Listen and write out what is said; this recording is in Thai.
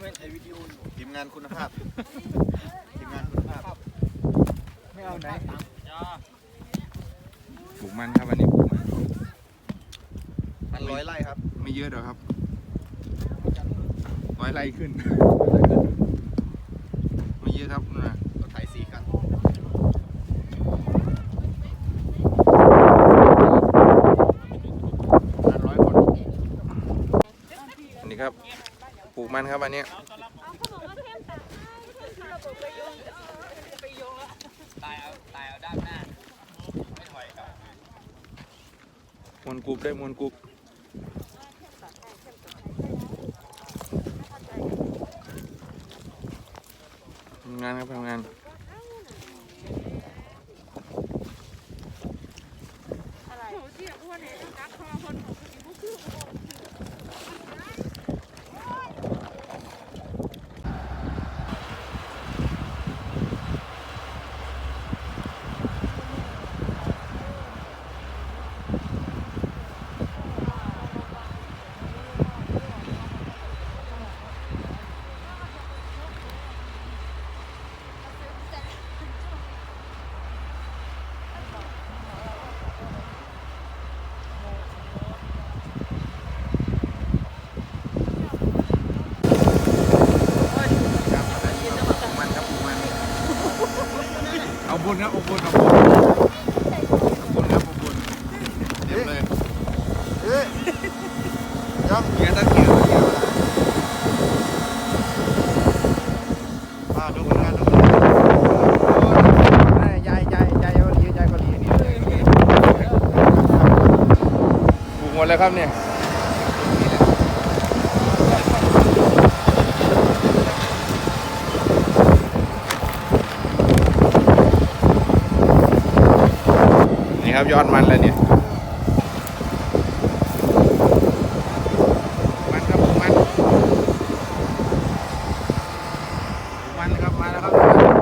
ไม่ถ่ายวิดีโออยู่ทีมงานคุณภาพทีมงานคุณภาพไม่เอาไหนปลูกมันครับอันนี้ปลูกมันมันร้อยไร่ครับ ไม่เยอะหรอกครับร้อยไร่ขึ้นไม่เยอะครับนู่นนะรถไถสี่คันห้าร้อยคนอันนี้ครับป ลูกมันครับอันเนี้ยตายเอาตายเอาด้านหน้าไม่ถอยกลับมวนกรุบได้มวนกรุบทำงานครับทำงานครับอันนี้ครับปลูกมันครับปลูกมัน เอาบุญครับอาบุญเอาบุญเอาบุญครับอาบุญเต็มเลยเอ๊ะยังเกียร์ตะเกียร์ตะเกียร์มาดูผลงานดูผลงานยายยายยายเกา ครับยอดมันแล้วเนี่ยมันครับมันมันครับมาแล้วครับ